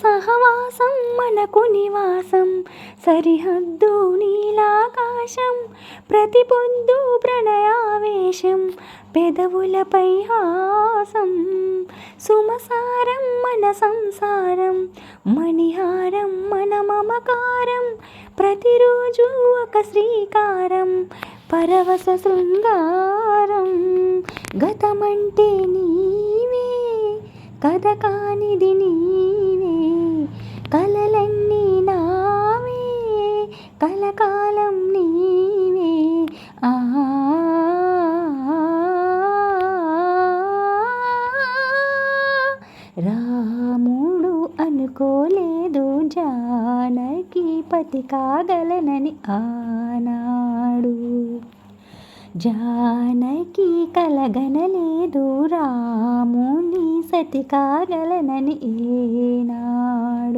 సహవాసం మనకు నివాసం. సరిహద్దు నీలాకాశం ప్రతి పొద్దు ప్రణయావేశం పెదవులపై హాసం సుమసారం మన సంసారం మణిహారం మన మమకారం ప్రతిరోజు ఒక శ్రీకారం పరవశ శృంగారం. గతమంటే నీవే కథ కానిది నీ కలకాలం నీవే. ఆ. రాముడు అనుకోలేదు జానకి పతి కాగలనని ఆనాడు. జానకి కలగనలేదు రాముని సతి కాగలనని ఏనాడు.